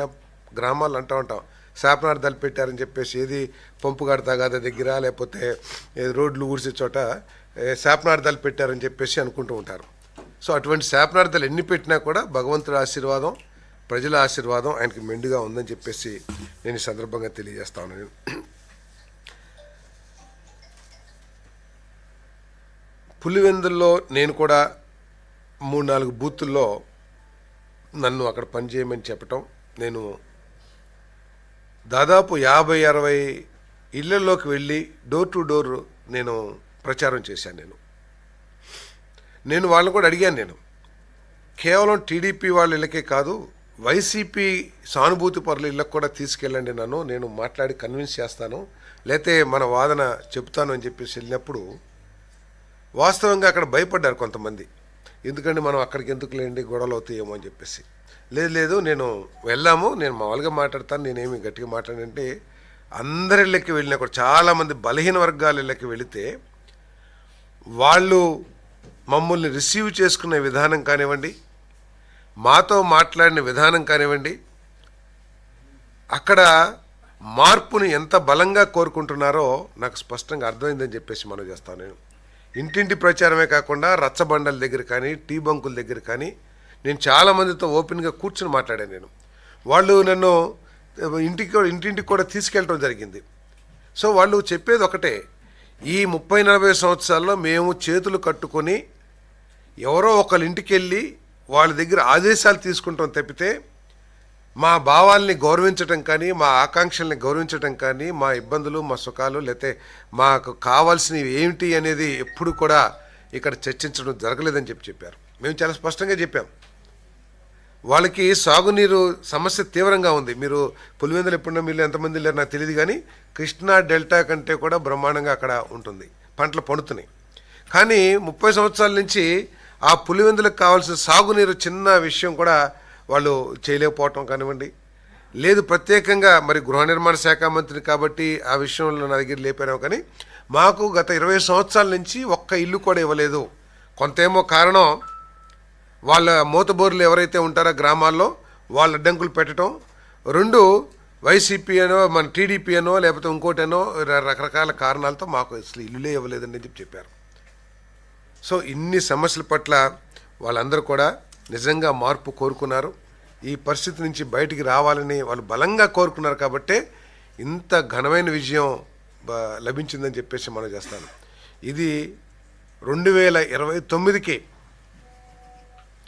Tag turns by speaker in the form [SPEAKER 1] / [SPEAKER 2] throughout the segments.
[SPEAKER 1] పెట్టిన గ్రామాలు అంటూ ఉంటాం. శాపనార్థాలు పెట్టారని చెప్పేసి ఏది పంపు కడతాగాద దగ్గర లేకపోతే రోడ్లు ఊడ్చే చోట శాపనార్థాలు పెట్టారని చెప్పేసి అనుకుంటూ ఉంటారు. సో అటువంటి శాపనార్థాలు ఎన్ని పెట్టినా కూడా భగవంతుడి ఆశీర్వాదం ప్రజల ఆశీర్వాదం ఆయనకి మెండుగా ఉందని చెప్పేసి నేను ఈ సందర్భంగా తెలియజేస్తాను నేను పులివెందుల్లో నేను కూడా మూడు నాలుగు బూతుల్లో నన్ను అక్కడ పనిచేయమని చెప్పటం నేను దాదాపు యాభై అరవై ఇళ్ళలోకి వెళ్ళి డోర్ టు డోర్ నేను ప్రచారం చేశాను నేను. నేను వాళ్ళని కూడా అడిగాను నేను. కేవలం టీడీపీ వాళ్ళ ఇళ్ళకే కాదు వైసీపీ సానుభూతి పరుల ఇళ్ళకు కూడా తీసుకెళ్ళండి నన్ను నేను మాట్లాడి కన్విన్స్ చేస్తాను. లేతే మన వాదన చెప్తాను అని చెప్పేసి వెళ్ళినప్పుడు వాస్తవంగా అక్కడ భయపడ్డారు కొంతమంది. ఎందుకంటే మనం అక్కడికి ఎందుకు లేండి? గొడవలు అవుతాయేమో అని చెప్పేసి. లేదు లేదు నేను వెళ్ళాము. నేను మామూలుగా మాట్లాడతాను నేనేమి గట్టిగా మాట్లాడంటే అందరి ఇళ్ళకి వెళ్ళినా కూడా చాలామంది బలహీన వర్గాల ఇళ్ళకి వెళితే వాళ్ళు మమ్మల్ని రిసీవ్ చేసుకునే విధానం కానివ్వండి మాతో మాట్లాడిన విధానం కానివ్వండి అక్కడ మార్పుని ఎంత బలంగా కోరుకుంటున్నారో నాకు స్పష్టంగా అర్థమైందని చెప్పేసి మనం చేస్తాను నేను. ఇంటింటి ప్రచారమే కాకుండా రచ్చబండల దగ్గర కానీ టీ బంకుల దగ్గర కానీ నేను చాలామందితో ఓపెన్గా కూర్చుని మాట్లాడాను నేను. వాళ్ళు నన్ను ఇంటికి ఇంటింటికి కూడా తీసుకెళ్ళడం జరిగింది. సో వాళ్ళు చెప్పేది ఒకటే ఈ ముప్పై నలభై సంవత్సరాల్లో మేము చేతులు కట్టుకొని ఎవరో ఒకళ్ళ ఇంటికి వెళ్ళి వాళ్ళ దగ్గర ఆదేశాలు తీసుకుంటాం తప్పితే మా భావాల్ని గౌరవించటం కానీ మా ఆకాంక్షల్ని గౌరవించటం కానీ మా ఇబ్బందులు మా సుఖాలు లేతే మాకు కావాల్సినవి ఏమిటి అనేది ఎప్పుడు కూడా ఇక్కడ చర్చించడం జరగలేదని చెప్పి చెప్పారు. మేము చాలా స్పష్టంగా చెప్పాం. వాళ్ళకి సాగునీరు సమస్య తీవ్రంగా ఉంది. మీరు పులివెందులు ఎప్పుడున్నా మీరు ఎంతమంది లేరు నాకు తెలియదు కానీ కృష్ణా డెల్టా కంటే కూడా బ్రహ్మాండంగా అక్కడ ఉంటుంది. పంటలు పండుతున్నాయి. కానీ ముప్పై సంవత్సరాల నుంచి ఆ పులివెందులకు కావాల్సిన సాగునీరు చిన్న విషయం కూడా వాళ్ళు చేయలేకపోవటం కానివ్వండి. లేదు ప్రత్యేకంగా మరి గృహ నిర్మాణ శాఖ మంత్రి కాబట్టి ఆ విషయంలో నా దగ్గర లేపారేమో కానీ మాకు గత ఇరవై సంవత్సరాల నుంచి ఒక్క ఇల్లు కూడా ఇవ్వలేదు. కొంతేమో కారణం వాళ్ళ మూతబోర్లు ఎవరైతే ఉంటారో గ్రామాల్లో వాళ్ళ అడ్డంకులు పెట్టడం రెండు వైసీపీ అనో మన టీడీపీ అనో లేకపోతే ఇంకోటనో రకరకాల కారణాలతో మాకు అసలు ఇల్లులే ఇవ్వలేదని చెప్పి చెప్పారు. సో ఇన్ని సమస్యల పట్ల వాళ్ళందరూ కూడా నిజంగా మార్పు కోరుకున్నారు. ఈ పరిస్థితి నుంచి బయటికి రావాలని వాళ్ళు బలంగా కోరుకున్నారు కాబట్టే ఇంత ఘనమైన విజయం బ- లభించిందని చెప్పేసి మనం చేస్తాను. ఇది రెండు వేల ఇరవై తొమ్మిదికి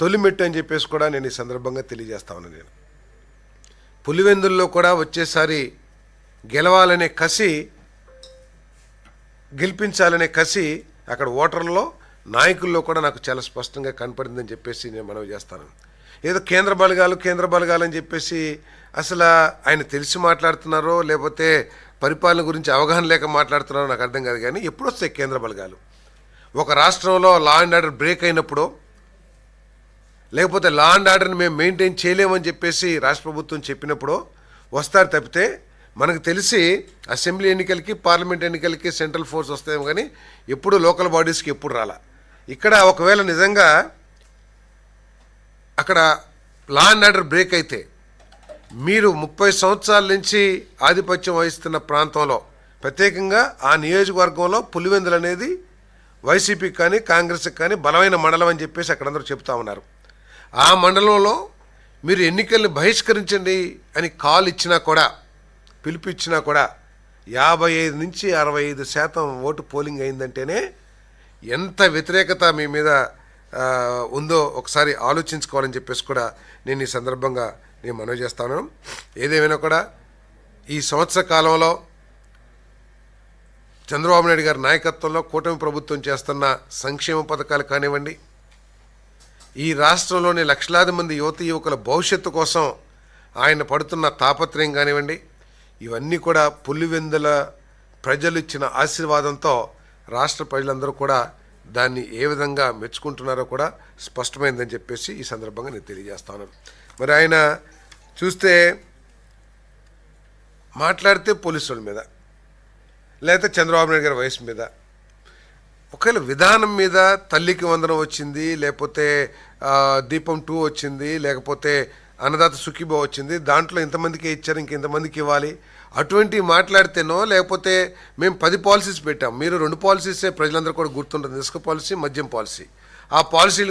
[SPEAKER 1] తొలిమెట్టు అని చెప్పేసి కూడా నేను ఈ సందర్భంగా తెలియజేస్తా ఉన్నాను నేను. పులివెందుల్లో కూడా వచ్చేసారి గెలవాలనే కసి గెలిపించాలనే కసి అక్కడ ఓటర్లలో నాయకుల్లో కూడా నాకు చాలా స్పష్టంగా కనపడిందని చెప్పేసి నేను మనవి చేస్తాను. ఏదో కేంద్ర బలగాలు కేంద్ర బలగాలు అని చెప్పేసి అసలు ఆయన తెలిసి మాట్లాడుతున్నారో లేకపోతే పరిపాలన గురించి అవగాహన లేక మాట్లాడుతున్నారో నాకు అర్థం కాదు కానీ ఎప్పుడు వస్తాయి కేంద్ర బలగాలు? ఒక రాష్ట్రంలో లా అండ్ ఆర్డర్ బ్రేక్ అయినప్పుడు లేకపోతే లా అండ్ ఆర్డర్ని మేము మెయింటైన్ చేయలేమని చెప్పేసి రాష్ట్ర ప్రభుత్వం చెప్పినప్పుడు వస్తారు తప్పితే మనకు తెలిసి అసెంబ్లీ ఎన్నికలకి పార్లమెంట్ ఎన్నికలకి సెంట్రల్ ఫోర్స్ వస్తాయేమో కానీ ఎప్పుడు లోకల్ బాడీస్కి ఎప్పుడు రాలా? ఇక్కడ ఒకవేళ నిజంగా అక్కడ లా అండ్ ఆర్డర్ బ్రేక్ అయితే మీరు ముప్పై సంవత్సరాల నుంచి ఆధిపత్యం వహిస్తున్న ప్రాంతంలో ప్రత్యేకంగా ఆ నియోజకవర్గంలో పులివెందులు అనేది వైసీపీకి కానీ కాంగ్రెస్కి కానీ బలమైన మండలం అని చెప్పేసి అక్కడందరూ చెప్తా ఉన్నారు. ఆ మండలంలో మీరు ఎన్నికల్ని బహిష్కరించండి అని కాల్ ఇచ్చినా కూడా పిలుపు ఇచ్చినా కూడా యాభై ఐదు నుంచి అరవై ఐదు శాతం ఓటు పోలింగ్ అయిందంటేనే ఎంత వ్యతిరేకత మీ మీద ఉందో ఒకసారి ఆలోచించుకోవాలని చెప్పేసి కూడా నేను ఈ సందర్భంగా నేను మనవి చేస్తాను ఏదేమైనా కూడా ఈ సంవత్సర కాలంలో చంద్రబాబు నాయుడు గారి నాయకత్వంలో కూటమి ప్రభుత్వం చేస్తున్న సంక్షేమ పథకాలు కానివ్వండి ఈ రాష్ట్రంలోని లక్షలాది మంది యువతి యువకుల భవిష్యత్తు కోసం ఆయన పడుతున్న తాపత్రయం కానివ్వండి ఇవన్నీ కూడా పులివెందుల ప్రజలు ఇచ్చిన ఆశీర్వాదంతో రాష్ట్ర ప్రజలందరూ కూడా దాన్ని ఏ విధంగా మెచ్చుకుంటున్నారో కూడా స్పష్టమైందని చెప్పేసి ఈ సందర్భంగా నేను తెలియజేస్తాను మరి ఆయన చూస్తే మాట్లాడితే పోలీసుల మీద లేకపోతే చంద్రబాబు నాయుడు గారి వయసు మీద ఒకవేళ విధానం మీద తల్లికి వందనం వచ్చింది లేకపోతే దీపం టూ వచ్చింది లేకపోతే అన్నదాత సుఖీభో వచ్చింది. దాంట్లో ఇంతమందికి ఇచ్చారు ఇంకెంతమందికి ఇవ్వాలి? అటువంటివి మాట్లాడితేనో లేకపోతే మేము పది పాలసీస్ పెట్టాం. మీరు రెండు పాలసీసే ప్రజలందరూ కూడా గుర్తుంటుంది ఇసుక పాలసీ మద్యం పాలసీ. ఆ పాలసీలు కూడా